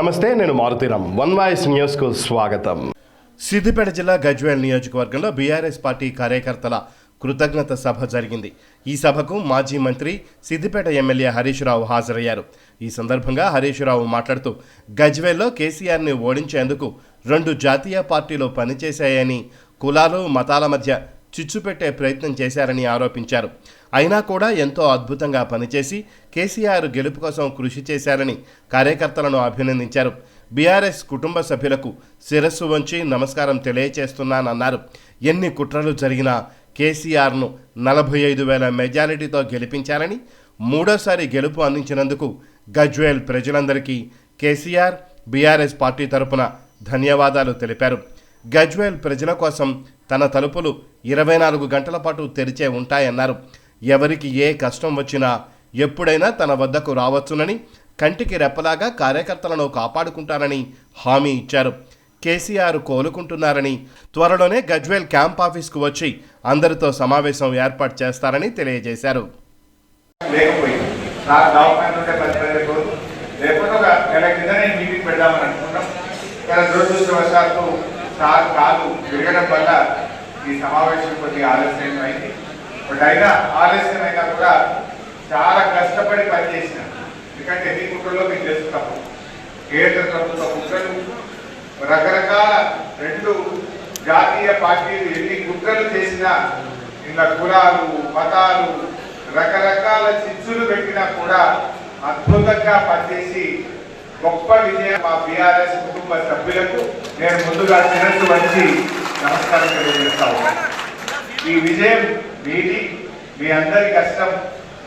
నమస్తే నేను Maruthi Ram one voice న్యూస్కు స్వాగతం. సిద్దిపేట జిల్లా గజ్వేల్ నియోజకవర్గంలో బీఆర్ఎస్ పార్టీ కార్యకర్తల కృతజ్ఞత సభ జరిగింది. ఈ సభకు మాజీ మంత్రి సిద్దిపేట ఎమ్మెల్యే హరీష్ రావు హాజరయ్యారు. ఈ సందర్భంగా హరీష్ రావు మాట్లాడుతూ గజ్వేల్లో కేసీఆర్ని ఓడించేందుకు రెండు జాతీయ పార్టీలు పనిచేశాయని కులాలు మతాల మధ్య చిచ్చుపెట్టే ప్రయత్నం చేశారని ఆరోపించారు. అయినా కూడా ఎంతో అద్భుతంగా పనిచేసి కేసీఆర్ గెలుపు కోసం కృషి చేశారని కార్యకర్తలను అభినందించారు. బీఆర్ఎస్ కుటుంబ సభ్యులకు శిరస్సు వంచి నమస్కారం తెలియచేస్తున్నానన్నారు. ఎన్ని కుట్రలు జరిగినా కేసీఆర్ను నలభై ఐదు వేల మెజారిటీతో గెలిపించారని మూడోసారి గెలుపు అందించినందుకు గజ్వేల్ ప్రజలందరికీ కేసీఆర్ బీఆర్ఎస్ పార్టీ తరపున ధన్యవాదాలు తెలిపారు. గజ్వేల్ ప్రజల కోసం తన తలుపులు ఇరవై నాలుగు గంటల పాటు తెరిచే ఉంటాయన్నారు. ఎవరికి ఏ కష్టం వచ్చినా ఎప్పుడైనా తన వద్దకు రావచ్చునని కంటికి రెప్పలాగా కార్యకర్తలను కాపాడుకుంటానని హామీ ఇచ్చారు. కేసీఆర్ కోలుకుంటున్నారని త్వరలోనే గజ్వేల్ క్యాంప్ ఆఫీస్కు వచ్చి అందరితో సమావేశం ఏర్పాటు చేస్తారని తెలియజేశారు. ఈ సమావేశం కొద్దిగా ఆలస్యం అయింది బట్ అయినా ఆలస్యం అయినా కూడా చాలా కష్టపడి పనిచేసిన. ఎందుకంటే ఎన్ని కుట్రలో మీకు తెలుస్తాం కేంద్ర ప్రభుత్వ కుట్రలు రకరకాల రెండు జాతీయ పార్టీలు ఎన్ని కుట్రలు చేసినా ఇలా కులాలు మతాలు రకరకాల చిచ్చులు పెట్టినా కూడా అద్భుతంగా పనిచేసి గొప్ప విజయం మా బీఆర్ఎస్ కుటుంబ సభ్యులకు నేను ముందుగా శిరస్సు వచ్చి నమస్కారం తెలియజేస్తాను ఈ విజయం మీది మీ అందరి కష్టం.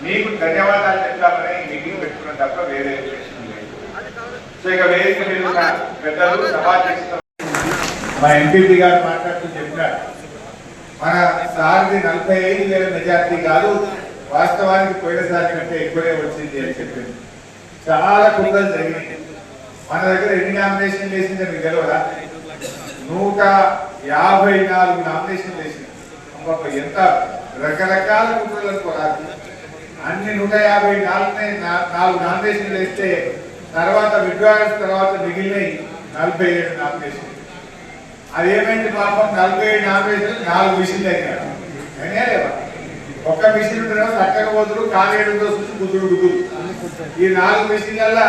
మీకు ధన్యవాదాలు చెప్తామని మీటింగ్ పెట్టుకున్న తప్ప వేరే విషయం లేదు. సో ఇక వేదిక మీద ఉన్న పెద్దలు సభా మా ఎంపీపీ గారు మాట్లాడుతూ చెప్పినారు మన సార్ది నలభై ఐదు వేల మెజార్టీ కాదు వాస్తవానికి పోయినసారి కంటే ఎక్కువే వచ్చింది అని చెప్పింది. చాలా కుట్రలు జరిగింది మన దగ్గర ఎన్ని నామినేషన్లు వేసిందో మీకు తెలియదా నూట యాభై నాలుగు నామినేషన్లు వేసింది ఎంత? రకరకాల కుట్రలు అనుకోరాదు అన్ని నూట యాభై నాలుగు నాలుగు నామినేషన్లు వేస్తే తర్వాత విడ్రాల్స్ తర్వాత మిగిలినవి నలభై ఏడు నామినేషన్లు. అదేమైంది పాపం? నలభై ఏడు నామినేషన్లు నాలుగు మిషన్లు అయినారు అయినా లేవా? ఒక్క మిషన్ ఉంటేనేమో చక్కగా పోతురు కాలేడుతో చూసి గుద్దుడు ఈ నాలుగు మిషన్లల్లా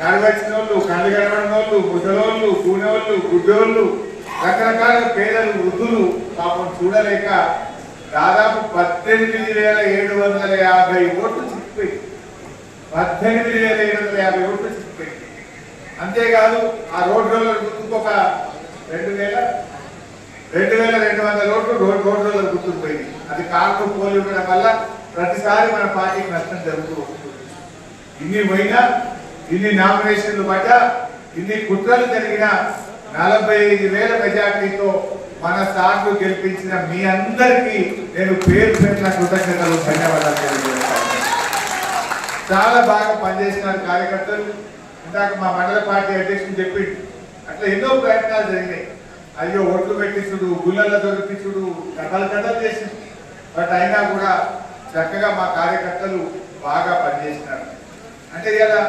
నడవచ్చిన వాళ్ళు కళ్ళు కనబడిన వాళ్ళు ముసలోళ్ళు కూనోళ్ళు గుడ్డోళ్ళు రకరకాల పేదలు వృద్ధులు పాపం చూడలేక దాదాపు పద్దెనిమిది వేల ఏడు వందల యాభై ఓట్లు చిక్కిపోయి పద్దెనిమిది వేల ఏడు వందల యాభై ఓట్లు చిక్కిపోయి. అంతేకాదు ఆ రోడ్ రోలర్ గుర్తుకొక రెండు వేల రెండు వేల రెండు వందల ఓట్లు రోడ్ రోడ్ రోలర్ గుర్తుకుపోయింది అది కాకు పోలి ఉండడం వల్ల ప్రతిసారి మన పార్టీకి నష్టం జరుగుతూ వస్తుంది ఇన్ని పోయినా ఇన్ని నామినేషన్లు పడ్డా ఇన్ని కుట్రలు జరిగిన నలభై ఐదు వేల మెజార్టీతో మన సార్లు గెలిపించిన మీ అందరికీ నేను పేరు పెట్టిన కృతజ్ఞతలు ధన్యవాదాలు తెలియజేస్తాను. చాలా బాగా పనిచేసినారు కార్యకర్తలు. ఇందాక మా మండల పార్టీ అధ్యక్షుడు చెప్పిండు అట్లా ఎన్నో ప్రయత్నాలు జరిగినాయి. అయ్యో ఓట్లు పెట్టించుడు గుళ్ళల్లో దొరికించుడు కథలు కథలు చేసి బట్ అయినా కూడా చక్కగా మా కార్యకర్తలు బాగా పనిచేసినారు. అంటే ఇలా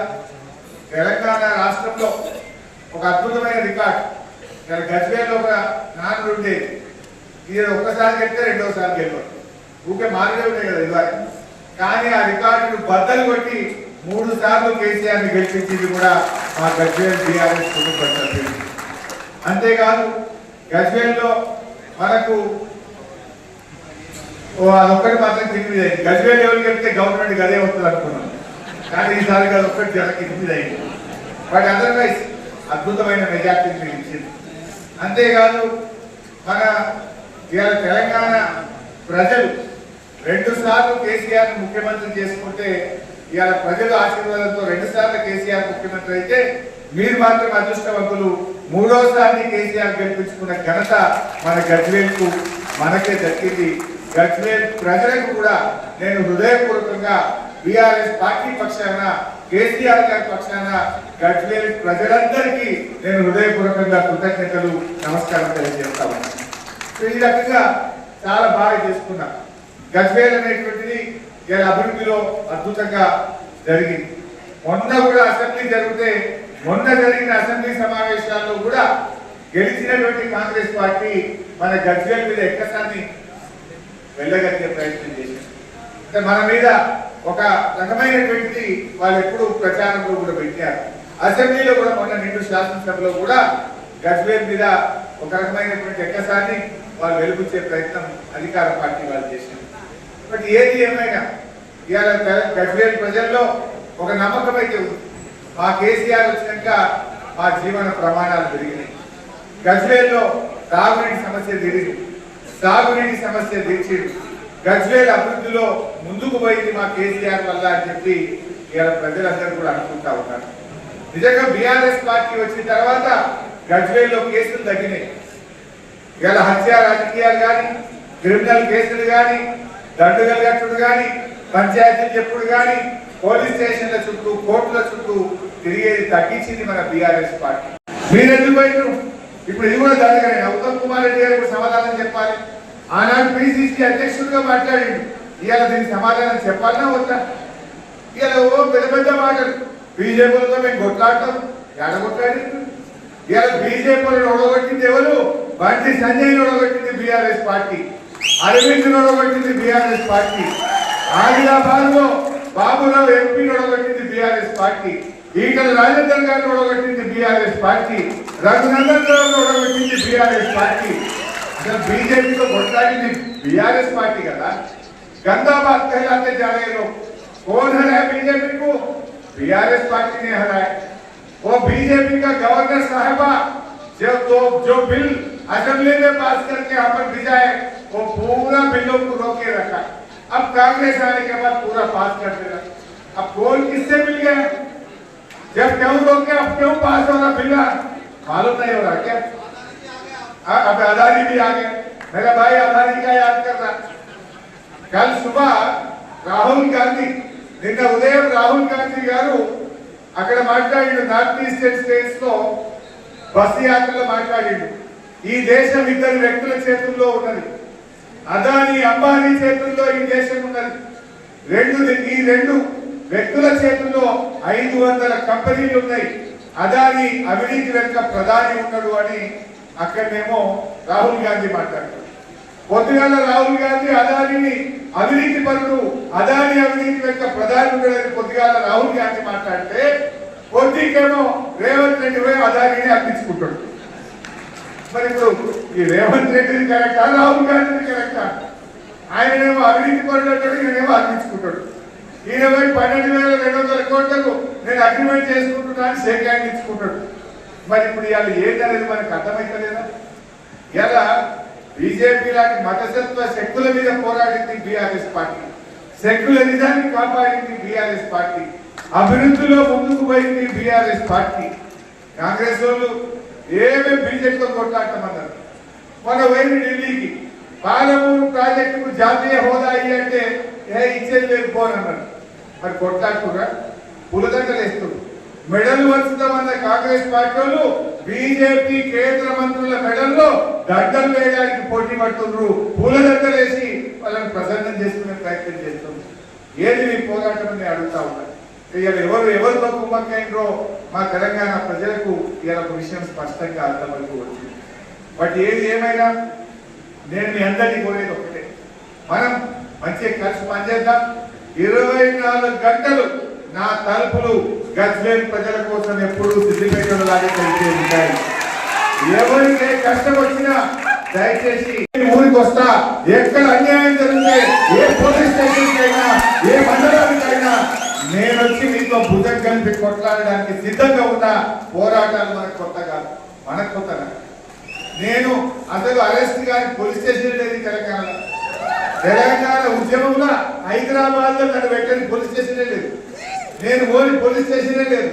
తెలంగాణ రాష్ట్రంలో ఒక అద్భుతమైన రికార్డ్. ఇక్కడ గజ్వేల్లో ఒక నాన్న ఉండేది ఇది ఒక్కసారి గెలిస్తే రెండోసారి గెలవదు ఊకే మార్గే ఉంటాయి కదా ఇవాళ కానీ ఆ రికార్డును బద్దలు కొట్టి మూడు సార్లు కేసీఆర్ని గెలిపించింది కూడా మా గజ్వేల్ బీఆర్ఎస్ కుటుంబ సభ్యులు. అంతేకాదు గజ్వేల్లో మనకు అదొక్కటి మాత్రం కింది మీద అయింది. గజ్వేల్ ఎవరికి వెళ్తే గవర్నమెంట్ అదే వస్తుంది అనుకున్నాం. కానీ ఈసారి అది ఒక్కటి జర కింది మీద అయింది. బట్ అదర్వైజ్ అద్భుతమైన మెజార్టీని మీరు ఇచ్చింది. అంతేకాదు మన ఇవాళ తెలంగాణ ప్రజలు రెండు సార్లు కేసీఆర్ ముఖ్యమంత్రి చేసుకుంటే ఇవాళ ప్రజల ఆశీర్వాదంతో రెండు సార్లు కేసీఆర్ ముఖ్యమంత్రి అయితే మీరు మాత్రం అదృష్టవంతులు. మూడోసారి కేసీఆర్ గెలిపించుకున్న ఘనత మన గజ్వేల్కు మనకే దక్కింది. గజ్వేల్ ప్రజలకు కూడా నేను హృదయపూర్వకంగా బీఆర్ఎస్ పార్టీ పక్షాన కేసీఆర్ గారి పక్షాన గజ్వేల్ ప్రజలందరికీ నేను హృదయపూర్వకంగా కృతజ్ఞతలు నమస్కారం తెలియజేస్తా ఉన్నాను. సో ఈ రకంగా చాలా బాగా చేసుకున్నా. గజ్వేల్ అనేటువంటిది ఇలా అభివృద్ధిలో అద్భుతంగా జరిగింది. మొన్న కూడా అసెంబ్లీ జరిగితే మొన్న జరిగిన అసెంబ్లీ సమావేశాల్లో కూడా గెలిచినటువంటి కాంగ్రెస్ పార్టీ మన గజ్వేల్ మీద ఎక్కసాన్ని వెళ్ళగలిగే ప్రయత్నం చేసింది. అంటే మన మీద ఒక రకమైనటువంటి వాళ్ళు ఎప్పుడు ప్రచారంలో కూడా పెట్టారు అసెంబ్లీలో కూడా మొన్న నిండు శాసనసభలో కూడా గజ్వేల్ మీద ఒక రకమైనటువంటి ఎక్కసాన్ని వాళ్ళు వెలుగుచ్చే ప్రయత్నం అధికార పార్టీ వాళ్ళు చేసింది. బట్ ఏది ఏమైనా ఇవాళ గజ్వేల్ ప్రజల్లో ఒక నమ్మకం అయితే ఉంది. మా కేసీఆర్ వచ్చినాక మా జీవన ప్రమాణాలు పెరిగినాయి. గజ్వేల్లో తాగునీటి సమస్య తీరింది. సాగునీటి సమస్య తీర్చింది. గజ్వేల్ అభివృద్ధిలో ముందుకు పోయింది మా కేసీఆర్ వల్ల అని చెప్పి ఇవాళ ప్రజలందరూ కూడా అనుకుంటా ఉన్నారు. నిజంగా బీఆర్ఎస్ పార్టీ వచ్చిన తర్వాత గజ్వేల్లో కేసులు తగ్గినాయి. ఇవాళ హత్య రాజకీయాలు కానీ క్రిమినల్ కేసులు కానీ దండుగలు కట్టుడు కానీ పంచాయతీలు చెప్పుడు కానీ పోలీస్ స్టేషన్ల చుట్టూ కోర్టుల చుట్టూ తిరిగేది తగ్గించింది మన బీఆర్ఎస్ పార్టీ. మీరు ఎందుకు పోయినారు ఇప్పుడు ఇది కూడా జరగలేదు. ఉత్తమ్ కుమార్ రెడ్డి గారు సమాధానం చెప్పాలి. ఆనాడు పిసిసి అధ్యక్షుడిగా మాట్లాడిండు. ఇవాళ దీనికి సమాధానం చెప్పాలన్నా వద్దా? ఇవాళ ఓ పెద్ద పెద్ద మాటలు. బీజేపీలతో మేము కొట్లాడటం ఎడ కొట్లాడి ఇవాళ బీజేపీలను ఒడగొట్టింది ఎవరు? బండి సంజయ్ని ఒడగొట్టింది బీఆర్ఎస్ పార్టీ. అరవింద్ ఒడగొట్టింది బీఆర్ఎస్ పార్టీ. ఆదిలాబాద్లో బాబురావు ఎంపీని ఒడగొట్టింది బీఆర్ఎస్ పార్టీ. ఈటల రాజేందర్ గారిని ఒడగొట్టింది బీఆర్ఎస్ పార్టీ. రఘునందన్ రావు ఒడగొట్టింది బీఆర్ఎస్ పార్టీ. जब बीजेपी को भुटका भी नहीं बीआरएस पार्टी का था गंदा बात कहलाते जा रहे लोग कौन हराया बीजेपी को बीआरएस पार्टी ने हराया वो बीजेपी का गवर्नर साहबा जब तो जो बिल असेंबली में पास करके यहाँ पर भेजा है वो पूरा बिलों को रोके रखा अब कांग्रेस आने के बाद पूरा पास कर देगा अब कौन किससे मिल गया जब क्यों रोके अब क्यों पास होगा बिल मालूम नहीं हो रहा क्या अब अदानी भी आ गए मेरा भाई अदानी का याद कर रहा కల్ సుబా రాహుల్ గాంధీ నిన్న ఉదయం రాహుల్ గాంధీ గారు అక్కడ మాట్లాడిండు నార్త్ ఈస్టర్న్ స్టేట్స్ లో బస్సు యాత్రలో మాట్లాడిండు ఈ దేశం ఇద్దరు వ్యక్తుల చేతుల్లో ఉన్నది అదాని అంబానీ చేతుల్లో ఈ దేశం ఉన్నది రెండు ఈ రెండు వ్యక్తుల చేతుల్లో ఐదు వందల కంపెనీలు ఉన్నాయి అదాని అవినీతి వెనుక ప్రధాని ఉన్నాడు అని అక్కడనేమో రాహుల్ గాంధీ మాట్లాడతారు పొద్దుగాల రాహుల్ గాంధీ అదానిని అవినీతి పరుడు అదాని అవినీతి యొక్క ప్రధాని ఉండేది పొద్దుగాల రాహుల్ గాంధీ మాట్లాడితే కొద్దికేమో రేవంత్ రెడ్డి పోయి అదానిని అర్పించుకుంటాడు. మరి ఇప్పుడు ఈ రేవంత్ రెడ్డిది కరెక్టా రాహుల్ గాంధీది కరెక్టా? ఆయనేమో అవినీతి పరుడు అంటాడు ఈయనేమో అర్పించుకుంటాడు. ఈయన పోయి పన్నెండు వేల రెండు వందల కోట్లకు నేను అగ్రిమెంట్ చేసుకుంటున్నాను సేకాయించుకుంటాడు ఇచ్చుకుంటాడు. మరి ఇప్పుడు ఇవాళ అనేది మనకు అర్థమైతలేదా? ఇలా బీజేపీ లాంటి మతసత్వ శక్తుల మీద పోరాడింది బీఆర్ఎస్ పార్టీ. సెక్యులరిజాన్ని కాపాడింది బీఆర్ఎస్ పార్టీ. అభివృద్ధిలో ముందుకు పోయింది బీఆర్ఎస్ పార్టీ. కాంగ్రెస్ వాళ్ళు ఏమేమి బీజేపీతో కొట్లాడటమన్నారు. మన పోయింది ఢిల్లీకి. పాలమూరు ప్రాజెక్టుకు జాతీయ హోదా అయ్యి అంటే ఏ ఇచ్చేది లేదు పోనన్నారు. మరి కొట్లాడుతున్నా పులదండలు వేస్తున్నారు మెడల్ వంచుతామన్న కాంగ్రెస్ పార్టీ వాళ్ళు బీజేపీ కేంద్ర మంత్రుల మెడల్లో దండలు వేయడానికి పోటీ పడుతున్నారు పూలదండలు వేసి వాళ్ళని ప్రసన్నం చేసుకునే ప్రయత్నం చేస్తున్నారు ఏది మీ పోరాటం అని అడుగుతా ఉన్నారు ఇవాళ ఎవరు ఎవరితో కుమ్మక్కైనరో మా తెలంగాణ ప్రజలకు ఇవాళ ఒక విషయం స్పష్టంగా అర్థమైపోవచ్చు బట్ ఏది ఏమైనా నేను మీ అందరినీ కోరేది ఒకటే. మనం మంచిగా కలిసి పనిచేద్దాం. ఇరవై నాలుగు గంటలు నా తలుపులు గజ్వేల్ ప్రజల కోసం ఎప్పుడు సిద్ధిపేటలు లాగే తెలిసే ఉంటాయి. ఎవరికి కష్టం వచ్చినా దయచేసి ఊరికి వస్తా. ఎక్కడ అన్యాయం జరిగితే ఏ పోలీస్ స్టేషన్ అయినా ఏ మండలానికైనా నేను వచ్చి మీతో భుజం కలిపి కొట్లాడడానికి సిద్ధంగా ఉన్న పోరాటాలు మనకు కొత్త కాదు మనకు కొత్త నేను అసలు అరెస్ట్ గారి పోలీస్ స్టేషన్ లేదు తెలంగాణలో తెలంగాణ ఉద్యమంలో హైదరాబాద్లో నన్ను పెట్టని పోలీస్ స్టేషన్ లేదు. నేను ఓని పోలీస్ స్టేషన్ లేదు.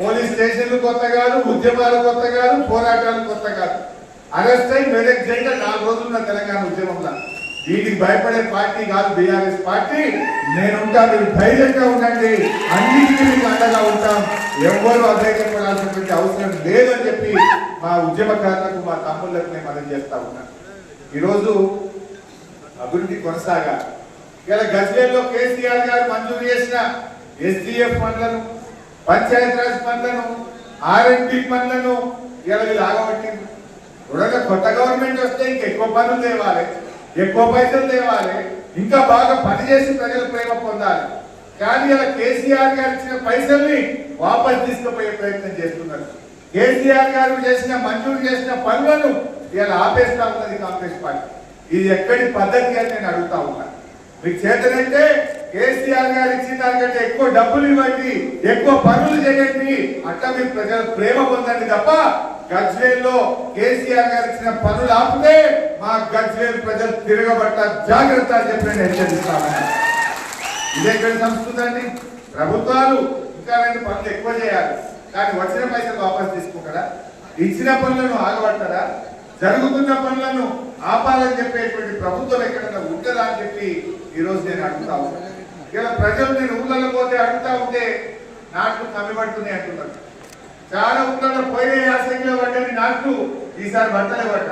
పోలీస్ స్టేషన్లు కొత్త కాదు ఉద్యమాలు కొత్త కాదు పోరాటాలు కొత్త కాదు. అరెస్ట్ అయి మెదక్ జైల్లో నాలుగు రోజులు తెలంగాణ ఉద్యమంలో. వీటికి భయపడే పార్టీ కాదు బీఆర్ఎస్ పార్టీ. నేనుంటా మీరు ధైర్యంగా ఉండండి. అన్నిటికీ మీకు అండగా ఉంటాం. ఎవరు అధైర్యపడాల్సినటువంటి అవసరం లేదని చెప్పి మా ఉద్యమకారులకు మా తమ్ముళ్ళకు నేను మనం చేస్తా ఉన్నాను ఈరోజు అభివృద్ధి కొనసాగా ఇలా గజ్వేల్లో కేసీఆర్ గారు మంజూరు చేసిన ఎస్డిఎఫ్ పనులను పంచాయతీరాజ్ పనులను ఆర్ఎండ్బి పనులను ఇలా వీళ్ళు ఆగబట్టింది చూడండి కొత్త గవర్నమెంట్ వస్తే ఇంకా ఎక్కువ పనులు తేవాలి ఎక్కువ పైసలు తేవాలి ఇంకా బాగా పనిచేసి ప్రజల ప్రేమ పొందాలి. కానీ ఇలా కేసీఆర్ గారు ఇచ్చిన పైసల్ని వాపస్ తీసుకుపోయే ప్రయత్నం చేస్తున్నారు. కేసీఆర్ గారు చేసిన మంజూరు చేసిన పనులను ఇలా ఆపేస్తా ఉన్నది కాంగ్రెస్ పార్టీ. ఇది ఎక్కడి పద్ధతి అని నేను అడుగుతా ఉన్నా. మీకు చేతనంటే కేసీఆర్ గారు ఇచ్చిన దానికంటే ఎక్కువ డబ్బులు ఇవ్వండి ఎక్కువ పనులు చేయండి అట్లా మీరు ప్రజల ప్రేమ పొందండి తప్ప గజ్వేల్లో కేసీఆర్ గారు ఇచ్చిన పనులు ఆపితే మా గజ్వేల్ ప్రజలు తిరగబట్ట జాగ్రత్త అని చెప్పి నేను హెచ్చరిస్తాను. ఇదే సంస్కృతి అండి. ప్రభుత్వాలు ఇంకా రెండు పనులు ఎక్కువ చేయాలి. కానీ వచ్చిన పైసలు వాపస్ తీసుకుంటారా ఇచ్చిన పనులను ఆగబట్టారా? జరుగుతున్న పనులను ఆపాలని చెప్పేటువంటి ప్రభుత్వం ఎక్కడన్నా ఉంటుందా అని చెప్పి ఈరోజు నేను అడుగుతా ఉన్నాను. ఇలా ప్రజలు నేను ఊళ్ళలో పోతే అడుగుతా ఉంటే నాట్లు కమ్మిపడుతున్నాయి అంటున్నారు. చాలా ఊళ్ళలో పోయే యాసంగిలో పడ్డది నాట్లు ఈసారి పట్టలే పడ్డ.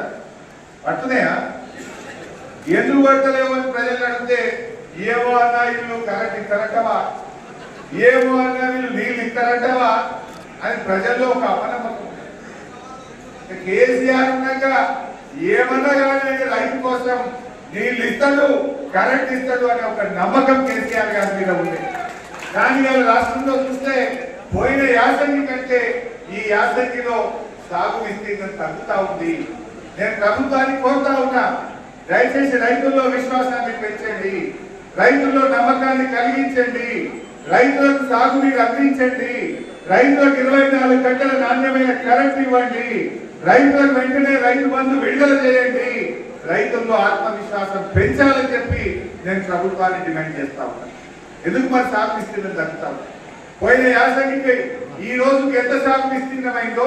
పడుతున్నాయా? ఎందుకు పడతలేవు అని ప్రజలు అడిగితే ఏమో అన్నా వీళ్ళు కరెంట్ ఇస్తారంటవా? ఏమో అన్నా వీళ్ళు నీళ్ళు ఇస్తారంటవా? అని ప్రజల్లో ఒక అపనమ్మకం కేసీఆర్ ఉన్నాక ఏమన్నా కానీ రైతు కోసం నీళ్ళు ఇస్తాడు కరెంట్ ఇస్తాడు అనే ఒక నమ్మకం కేసీఆర్ గారి మీద ఉంది. కానీ గారు రాష్ట్రంలో చూస్తే పోయిన యాసంగి కంటే ఈ యాసంగిలో సాగు విస్తీర్ణం తగ్గుతా ఉంది. నేను ప్రభుత్వాన్ని కోరుతా ఉన్నా. దయచేసి రైతుల్లో విశ్వాసాన్ని పెంచండి. రైతుల్లో నమ్మకాన్ని కలిగించండి. రైతులకు సాగునీరు అందించండి. రైతులకు ఇరవై నాలుగు గంటల నాణ్యమైన కరెంట్ ఇవ్వండి. రైతులకు వెంటనే రైతు బంధు విడుదల చేయండి. రైతుల్లో ఆత్మవిశ్వాసం పెంచాలని చెప్పి నేను ప్రభుత్వాన్ని డిమాండ్ చేస్తా ఉన్నాను ఎందుకు మరి సాగు విస్తీర్ణం తగ్గుతాం పోయిన యాసంగికి ఈ రోజుకి ఎంత సాగు విస్తీర్ణమైందో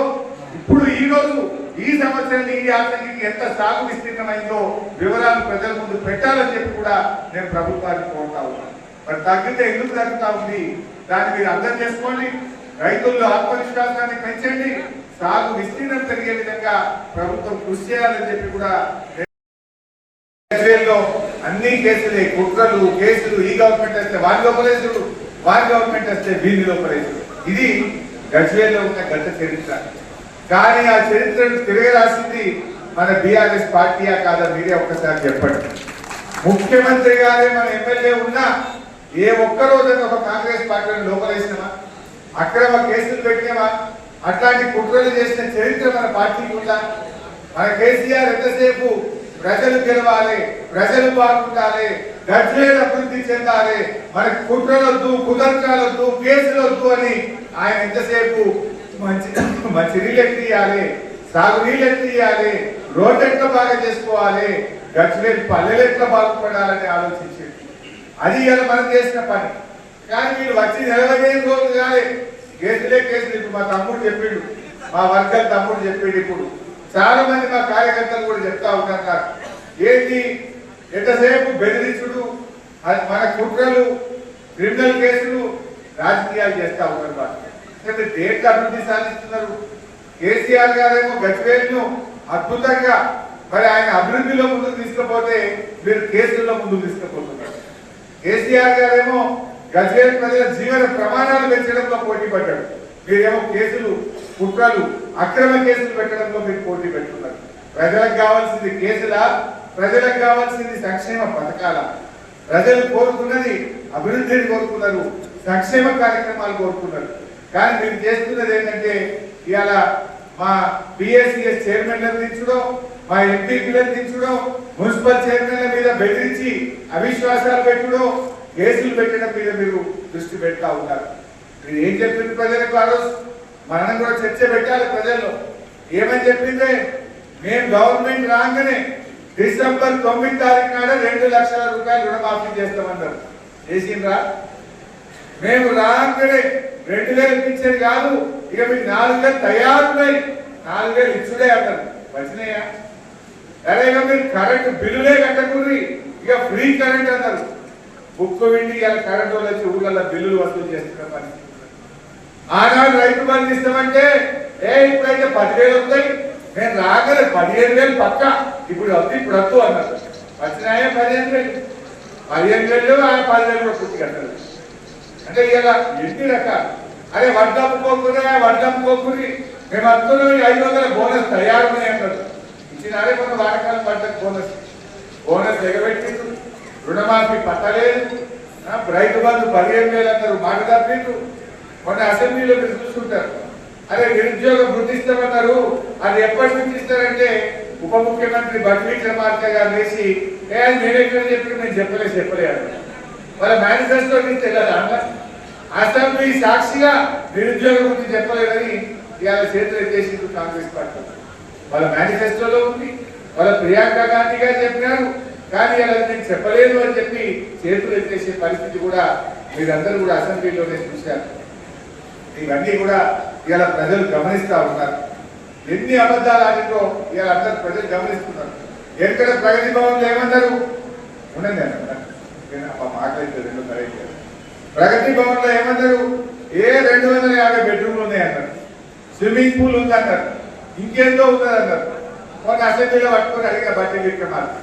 ఇప్పుడు ఈ రోజు ఈ సంవత్సరం ఈ యాసంగికి ఎంత సాగు విస్తీర్ణమైందో వివరాలు ప్రజల ముందు పెట్టాలని చెప్పి కూడా నేను ప్రభుత్వాన్ని కోరుతా ఉన్నాను మరి తగ్గితే ఎందుకు తగ్గుతా ఉంది? దాన్ని మీరు అర్థం చేసుకోండి. రైతుల్లో ఆత్మవిశ్వాసాన్ని పెంచండి. సాగు విస్తీర్ణం పెరిగే విధంగా ప్రభుత్వం కృషి చేయాలని చెప్పి కూడా అన్ని కేసులే కుట్రలు కేసులు ఈ గవర్నమెంట్ వస్తే వారి లోపలేసుడు వారి గవర్నమెంట్ వస్తే వీరి లోపలేసుడు. ఇది గజ్వేల్లో ఉన్న గత చరిత్ర. కానీ ఆ చరిత్రను తిరగరాసింది మన బీఆర్ఎస్ పార్టీయా కాదా మీరే ఒక్కసారి చెప్పండి. ముఖ్యమంత్రి గారే మన ఎమ్మెల్యే ఉన్నా ఏ ఒక్కరోజైనా ఒక కాంగ్రెస్ పార్టీని లోపలేసినామా అక్రమ కేసులు పెట్టినామా అట్లాంటి కుట్రలు చేసిన చరిత్ర మన పార్టీకి ఉందా? మన కేసీఆర్ ఎంతసేపు ప్రజలు గెలవాలి ప్రజలు బాగుండాలి గజ్వేల్ అభివృద్ధి చెందాలి. మనకి కుట్రలొద్దు కుతంత్రాలొద్దు కేసులొద్దు అని ఆయన ఎంతసేపు మంచి మంచి నీళ్ళు ఎత్తియాలి సాగు నీళ్ళు ఎత్తియాలి రోడ్డు ఎట్లా బాగా చేసుకోవాలి గజ్వేల్ పల్లెలు ఎట్లా బాగుపడాలని ఆలోచించింది. అది ఇలా మనం చేసిన పని. కానీ వీళ్ళు వచ్చి నిలబడేం రోజు కానీ కేసులే కేసులు. ఇప్పుడు మా తమ్ముడు చెప్పిండు మా వర్గం తమ్ముడు చెప్పిండు ఇప్పుడు. చాలా మంది మా కార్యకర్తలు కూడా చెప్తా ఉన్నారు నాకు ఏంటి? ఎంతసేపు బెదిరించుడు మన కుట్రలు క్రిమినల్ కేసులు రాజకీయాలు చేస్తా ఉన్నారు వాళ్ళు. ఎందుకంటే దేంట్లో అభివృద్ధి సాధిస్తున్నారు? కేసీఆర్ గారేమో గజ్వేల్ను అద్భుతంగా మరి ఆయన అభివృద్ధిలో ముందుకు తీసుకుపోతే మీరు కేసుల్లో ముందుకు తీసుకుపోతున్నారు. కేసీఆర్ గారేమో గజ్వేల్ ప్రజల జీవన ప్రమాణాలు పెంచడంలో పోటీ పడ్డాడు. మీరేమో కేసులు కుట్రలు అక్రమ కేసులు పెట్టడంలో మీరు పోటీ పెట్టుకున్నారు. ప్రజలకు కావాల్సింది కేసులా? ప్రజలకు కావాల్సింది సంక్షేమ పథకాల? ప్రజలు కోరుకున్నది అభివృద్ధిని కోరుకున్నారు సంక్షేమ కార్యక్రమాలు కోరుకున్నారు. కానీ మీరు చేస్తున్నది ఏంటంటే ఇవాళ మా పిఎస్సిఎస్ చైర్మన్లను దించడం మా ఎంపీలను దించడం మున్సిపల్ చైర్మన్ల మీద బెదిరించి అవిశ్వాసాలు పెట్టడం కేసులు పెట్టడం మీద మీరు దృష్టి పెడతా ఉన్నారు. మీరు ఏం చెప్పింది ప్రజలకు ఆ రోజు? మనం కూడా చర్చ పెట్టాలి ప్రజల్లో. ఏమని చెప్పిందే? మేము గవర్నమెంట్ రాగానే డిసెంబర్ తొమ్మిది తారీఖు నాడు రెండు లక్షల రూపాయలు రుణమాఫీ చేస్తామన్నారు. చేసిండ్రా? మేము రాగానే రెండు వేలు ఇప్పించేది కాదు ఇక మీకు నాలుగు వేలు తయారున్నాయి. నాలుగు వేలు ఇచ్చుడే అంటారు. వచ్చినాయా? అరే ఇక మీరు కరెంట్ బిల్లులే కట్టకుండ్రి ఇక ఫ్రీ కరెంట్ అన్నారు. బుక్ విండి ఇలా కరెంట్ వాళ్ళు వచ్చి ఊళ్ళల్లో బిల్లులు వసూలు చేస్తున్న పరిస్థితి ఆనాడు రైతు బంధు ఇస్తామంటే ఏ ఇప్పుడైతే పదివేలు వస్తాయి నేను రాగలే పదిహేను వేలు పక్క. ఇప్పుడు వద్దు ఇప్పుడు వద్దు అన్నారు. వచ్చినాయే పదిహేను వేలు. పదిహేను వేలు ఆ పదివేలు కూడా పూర్తి కట్టారు అంటే ఇలా ఎన్ని రకాలు? అరే వడ్డమ్ముకోకురే వడ్డమ్ముకోకురి మేము అనుకున్న ఐదు వందల బోనస్ తయారున్నాయి అన్నారు. ఇచ్చినారే కొన్ని వాడకాలం పడ్డది బోనస్. బోనస్ ఎగబెట్టిండు రుణమాఫీ పట్టలేదు. రైతు బంధు పదిహేను వేలు అన్నారు. మాట తప్పిండు మొన్న అసెంబ్లీలో మీరు చూసుకుంటారు. అదే నిరుద్యోగం వృద్ధిస్తామన్నారు అది ఎప్పటి నుంచి ఇస్తారంటే ఉప ముఖ్యమంత్రి బట్టి విక్రమార్క గారు వేసి ఏ అది నేనెక్కడ చెప్పి నేను చెప్పలేదు చెప్పలేదు వాళ్ళ మేనిఫెస్టో నుంచి తెలియదు అన్న? అసెంబ్లీ సాక్షిగా నిరుద్యోగం గురించి చెప్పలేదని ఇవాళ చేతులు ఎత్తేసింది కాంగ్రెస్ పార్టీ. వాళ్ళ మేనిఫెస్టోలో ఉంది. వాళ్ళ ప్రియాంక గాంధీ గారు చెప్పినారు. కానీ అలా నేను చెప్పలేదు అని చెప్పి చేతులు ఎత్తేసే పరిస్థితి కూడా మీరందరూ కూడా అసెంబ్లీలోనే చూశారు. ఇవన్నీ కూడా ఇవాళ ప్రజలు గమనిస్తూ ఉన్నారు. ఎన్ని అబద్ధాలు ఆడిందో ఇవాళ అందరు ప్రజలు గమనిస్తున్నారు. ఎక్కడ ప్రగతి భవన్లు ఏమన్నారు ఉండండి అన్న మాట్లాడితే రెండు కరెక్ట్. ప్రగతి భవన్లో ఏమన్నారు ఏ రెండు వందల యాభై బెడ్రూమ్లు ఉన్నాయన్నారు స్విమ్మింగ్ పూల్ ఉంది అన్నారు. ఇంకేందో ఉన్నది అన్నారు. కొన్ని అసెంబ్లీలో పట్టుకొని అడిగిన బట్టి విక్రమార్క.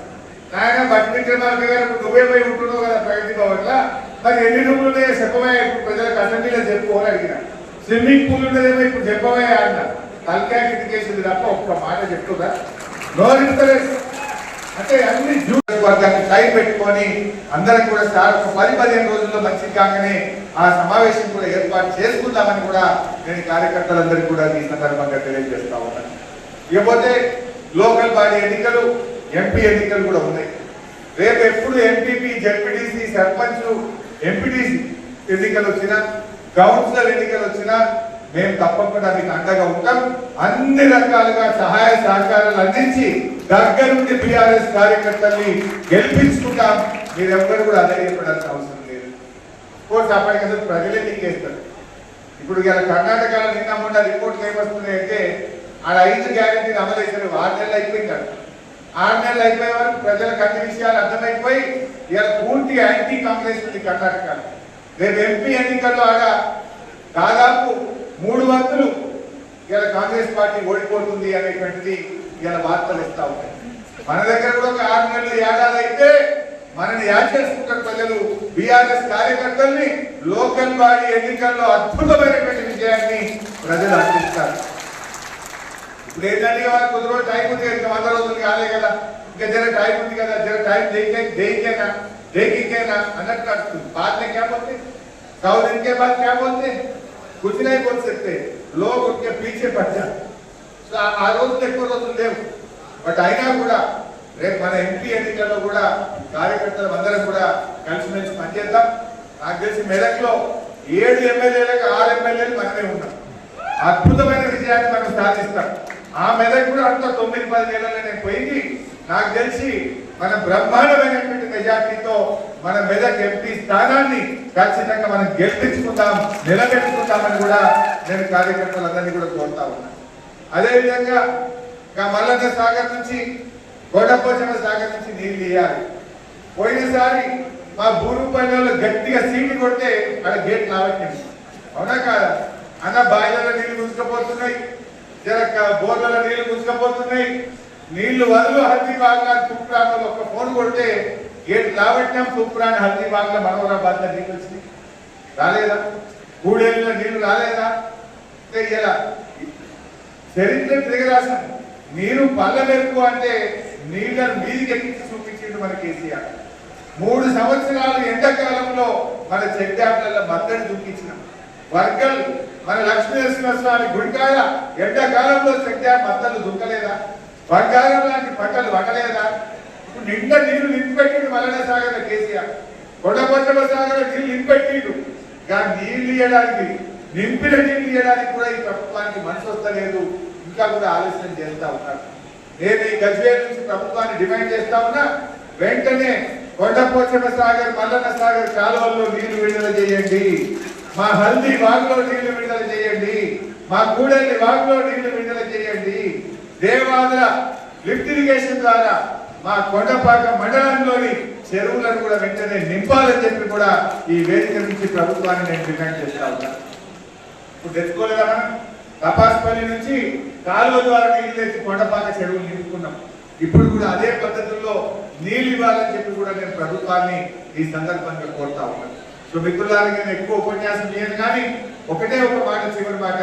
నాయన బట్టి విక్రమార్క గారు నువ్వే పోయి ఉంటున్నావు కదా ప్రగతి భవన్లో. మరి ఎన్ని రూములు ఉన్నాయో చెప్పవయ్యా ఇప్పుడు ప్రజలకు అసెంబ్లీలో చెప్పుకోవాలని అని స్విమ్మింగ్ పూల్ ఉండదేమో ఇప్పుడు చెప్పవయ్యా అన్న తలకాయ కిటికేసింది తప్ప ఒక్క మాట చెప్తుందా? నోరింతలేదు అంటే అన్ని జూనియర్ వర్గాన్ని టైం పెట్టుకొని అందరం కూడా సార్ ఒక పది పదిహేను రోజుల్లో మంచి కాగానే ఆ సమావేశం కూడా ఏర్పాటు చేసుకుందామని కూడా నేను కార్యకర్తలందరికీ కూడా ఈ సందర్భంగా తెలియజేస్తా ఉన్నాను ఇకపోతే లోకల్ బాడీ ఎన్నికలు ఎంపీ ఎన్నికలు కూడా ఉన్నాయి. రేపు ఎప్పుడు ఎంపీపీ జడ్పీటీసీ సర్పంచ్ ఎంపీటీసీ ఎన్నికలు వచ్చినా కౌన్సిలర్ ఎన్నికలు వచ్చినా మేము తప్పకుండా మీకు అండగా ఉంటాం. అన్ని రకాలుగా సహాయ సహకారాలు అందించి దగ్గర నుండి బీఆర్ఎస్ కార్యకర్తల్ని గెలిపించుకుంటాం. మీరెవ్వరు కూడా అధైర్యపడాల్సిన అవసరం లేదు. కోర్టు అప్పటికి అసలు ప్రజలే నీకేస్తారు ఇప్పుడు ఇలా కర్ణాటకలో నిన్న మొన్న రిపోర్ట్లు ఏమొస్తున్నాయి అంటే ఆడ ఐదు గ్యారెంటీలు అమలు చేశారు. ఆరు నెలలు అయిపోయింది ఆరు నెలలు అయిపోయే వరకు ప్రజలకు అన్ని విషయాలు అర్థమైపోయి ఇలా పూర్తి యాంటీ కాంగ్రెస్ ఉంది కర్ణాటకలో. రేపు ఎంపీ ఎన్నికల్లో ఆడ దాదాపు మూడు వంతులు ఇలా కాంగ్రెస్ పార్టీ ఓడిపోతుంది అనేటువంటిది ఇలా వార్తలు ఇస్తా ఉంటాయి మన దగ్గర కూడా ఒక ఆరు నెలలు ఏడాది అయితే మనని యాడ్ చేసుకుంటారు ప్రజలు బీఆర్ఎస్ కార్యకర్తల్ని లోకల్ బాడీ ఎన్నికల్లో అద్భుతమైనటువంటి విజయాన్ని ప్రజలు అందిస్తారు. ఇప్పుడు ఏంటంటే ఇక కొద్ది రోజులు టైం ఉంది కదా వంద రోజులు కాలే కదా. ఇంకా జర టైం ఉంది కదా జర టైం దేకే దేకేనా దేకికేనా అన్నట్టు నడుస్తుంది బాధ क्या बोलते सौ दिन के बाद क्या बोलते कुछ नहीं बोल सकते लोग उनके पीछे पड़ जाते సో ఆ- ఆ రోజులు ఎక్కువ రోజులు లేవు బట్ అయినా కూడా రేపు మన ఎంపీ ఎన్నికల్లో కూడా కార్యకర్తలు అందరం కూడా కలిసిమెలిసి పనిచేద్దాం నాకు తెలిసి మెదక్లో ఏడు ఎమ్మెల్యేలకు ఆరు ఎమ్మెల్యేలు మనమే ఉన్నాం అద్భుతమైన విజయాన్ని మనం సాధిస్తాం ఆ మెదక్ కూడా అంత తొమ్మిది పది నెలల్లో నేను పోయింది నాకు తెలిసి మన బ్రహ్మాండమైనటువంటి మెజార్టీతో మన మెదక్ ఎంపీ స్థానాన్ని ఖచ్చితంగా మనం గెలిపించుకుందాం నిలబెట్టుకుందామని కూడా నేను కార్యకర్తలందరినీ కూడా కోరుతా ఉన్నాను అదేవిధంగా మల్లన్న సాగర్ నుంచి గొడపోచమ్మ సాగర్ నుంచి నీళ్ళు ఇవ్వాలి పోయినసారి మా భూరూపల్లిలో గట్టిగా సీటు కొడితే అక్కడ గేట్ లావట్టింది. అవునా కాదా? అన్న బాయిలలో నీళ్ళు ముంచుకపోతున్నాయి జర బోర్లలో నీళ్ళు ముంచుకపోతున్నాయి నీళ్ళు వదులు హల్దీ బాగ్లా తూప్రాన్లో ఒక ఫోన్ కొడితే ఏడు లావట్యం తూప్రాన్ హల్దీ బాగ్లా మనోరాబాద్ నీళ్ళు వచ్చినాయి రాలేదా? కూడేళ్ళలో నీళ్ళు రాలేదా? ఇలా చరిత్ర తిరగరాశాం నీరు పళ్ళ మెరుపు అంటే నీళ్ళను మీదికి ఎక్కించి చూపించిండు మన కేసీఆర్. మూడు సంవత్సరాలు ఎండాకాలంలో మన చెక్ డ్యాంలలో మద్దతు చూపించినాం. వర్గల్ మన లక్ష్మీనరసింహస్వామి గుడికాయ ఎండాకాలంలో చెక్ డ్యాం మద్దతు దుక్కలేదా బంగారం లాంటి పంటలు వండలేదా? ఇప్పుడు నిండా నీళ్ళు నింపిపెట్టిండు మల్లన్న సాగర్ కేసీఆర్. కొండపచ్చల సాగర్ నీళ్ళు నింపెట్టిండు కానీ నీళ్ళు ఇవ్వడానికి నింపిన నీళ్ళు ఇవ్వడానికి కూడా ఈ ప్రభుత్వానికి మనసు వస్తలేదు. ఇంకా కూడా ఆలస్యం చేస్తా ఉన్నారు. నేను ఈ గజ్వేల్ నుంచి ప్రభుత్వాన్ని డిమాండ్ చేస్తా ఉన్నా వెంటనే కొండపోచమ్మ సాగర్ మల్లన్న సాగర్ కాలువల్లో నీళ్ళు విడుదల చేయండి. మా హల్దీ వాగులో నీళ్ళు విడుదల చేయండి. మా కూడలి వాగులో నీళ్ళు విడుదల చేయండి. దేవాదుల లిఫ్ట్ ఇరిగేషన్ ద్వారా మా కొండపాక మండలంలోని చెరువులను కూడా వెంటనే నింపాలని చెప్పి కూడా ఈ వేదిక నుంచి ప్రభుత్వాన్ని నేను డిమాండ్ చేస్తా ఉన్నా. ఇప్పుడు తెచ్చుకోలేదా మనం? తపాస్పల్లి నుంచి కాలువ ద్వారా నీళ్ళు తెచ్చి కొండపాక చెరువులు నింపుకున్నాం. ఇప్పుడు కూడా అదే పద్ధతుల్లో నీళ్ళు ఇవ్వాలని చెప్పి కూడా నేను ప్రభుత్వాన్ని ఈ సందర్భంగా కోరుతా ఉన్నాను సో మిత్రులారా నేను ఎక్కువ ఉపన్యాసం చేయను కానీ ఒకటే ఒక మాట చివరి మాట.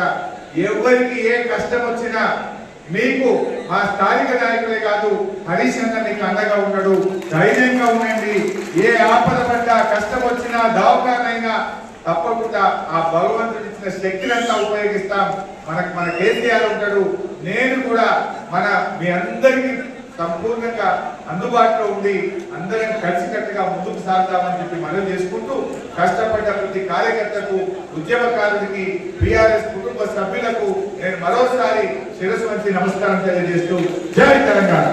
ఎవరికి ఏ కష్టం వచ్చినా మీకు మా స్థానిక నాయకులే కాదు హరీష్ అన్న మీకు అండగా ఉన్నాడు ధైర్యంగా ఉండండి. ఏ ఆపద పడ్డా కష్టం వచ్చినా దావకానైనా తప్పకుండా ఆ భగవంతుడు ఇచ్చిన శక్తినంతా ఉపయోగిస్తాం. మనకు మన కేసీఆర్ ఉంటాడు. నేను కూడా మన మీ అందరికీ సంపూర్ణంగా అందుబాటులో ఉండి అందరం కలిసికట్టుగా ముందుకు సాగుతామని చెప్పి మనం చేసుకుంటూ కష్టపడ్డ ప్రతి కార్యకర్తకు ఉద్యమకారుడికి బీఆర్ఎస్ కుటుంబ సభ్యులకు నేను మరోసారి శిరస్సు నమస్కారం తెలియజేస్తూ జై తెలంగాణ.